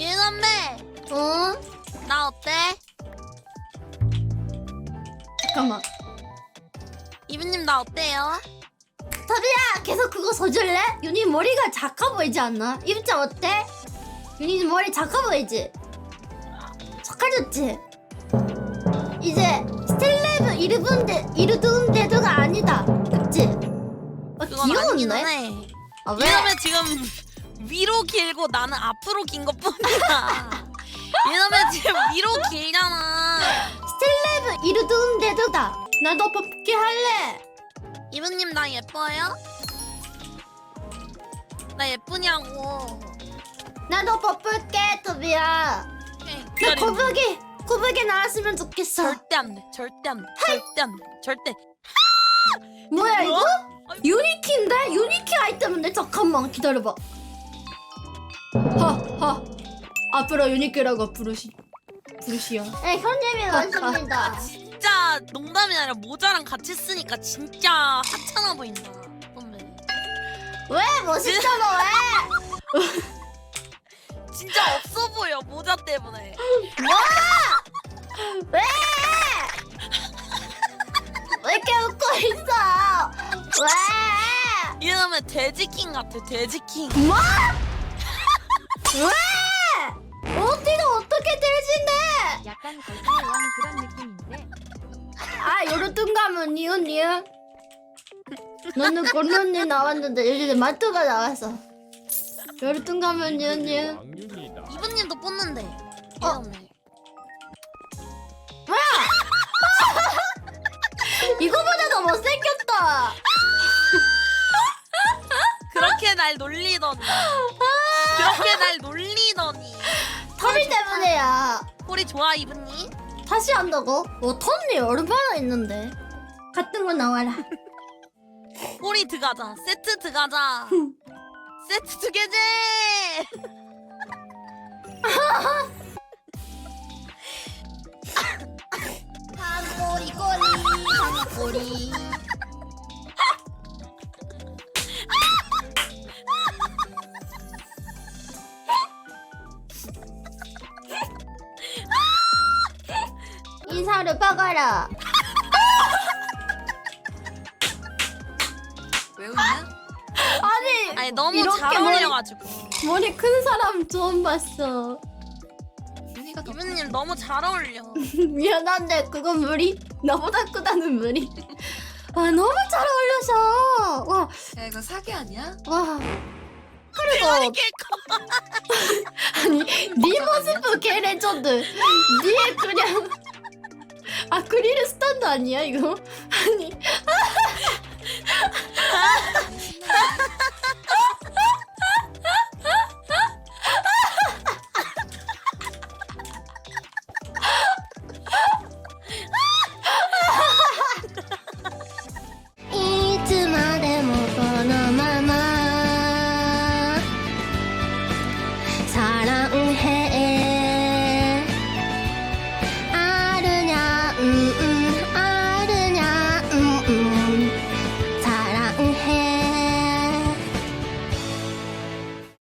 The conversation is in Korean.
이 선배 어? 나 어때? 잠깐만. 이브님 나 어때요? 터비야 계속 그거 써줄래? 윤희 머리가 작아 보이지 않나? 입장 어때? 윤희 머리 작아 보이지? 착해졌지? 이제 스텔레브 이르bun데 이르둔 데도가 아니다. 그치? 아, 그건 아니긴 귀여운데? 해 아, 왜? 이놈의 지금 위로 길고 나는 앞으로 긴 것뿐이야 이놈의 지금 위로 길잖아 스텔레브 이르둔 데도다. 나도 뽑기 할래. 이브님 나 예뻐요? 나 예쁘냐고 나도 뽑을게, 토비야. 오케이, 나 기다려. 고백이 고백이 나왔으면 좋겠어. 절대 안 돼 절대 안 돼 절대 안 돼 절대 뭐야 이거? 아이고. 유니키인데? 유니키 아이템인데? 잠깐만 기다려봐 하하 앞으로 유니키라고 부르시 부르시오 네 현님이 완성입니다 진짜 농담이 아니라 모자랑 같이 쓰니까 진짜 하찮아 보인다 선배 왜 멋있잖아 왜? 진짜 없어 보여 모자 때문에 왜? 왜 이렇게 웃고 있어? 왜? 이러면 돼지킹 같아 돼지킹 뭐? 왜? 어디가 어떻게 되지네? 약간 왕 그런 느낌인데 아 요르뚱 가면 니은 니은 너는 곤론니 나왔는데 여기 마트가 나왔어 요르뚱 가면 니은 니은 왕윤이다. 이분님도 뽑는데 어. 이거보다 더 못생겼다 그렇게 날 놀리더 터비 때문에야. 꼴이 좋아 이분님 다시 한다고? 어 턴이 얼마나 있는데. 같은 거 나와라. 꼴이 들어가자. 세트 들어가자. 세트 두 개제 한꼬리 꼬리. 한꼬리 인사를 박아라. 왜 웃냐? 아니 아니 너무 이렇게 잘 머리- 어울려가지고. 머리 큰 사람 처음 봤어. 이분님 너무 잘 어울려. 미안한데 그건 무리 나보다 크다는 무리 아 너무 잘 어울려서. 와. 야 이거 사기 아니야? 와. 그리고 아니 네 모습은 개 레전드. 네 그냥 アクリルスタンドは似合い つまでもこのまま。サランヘ。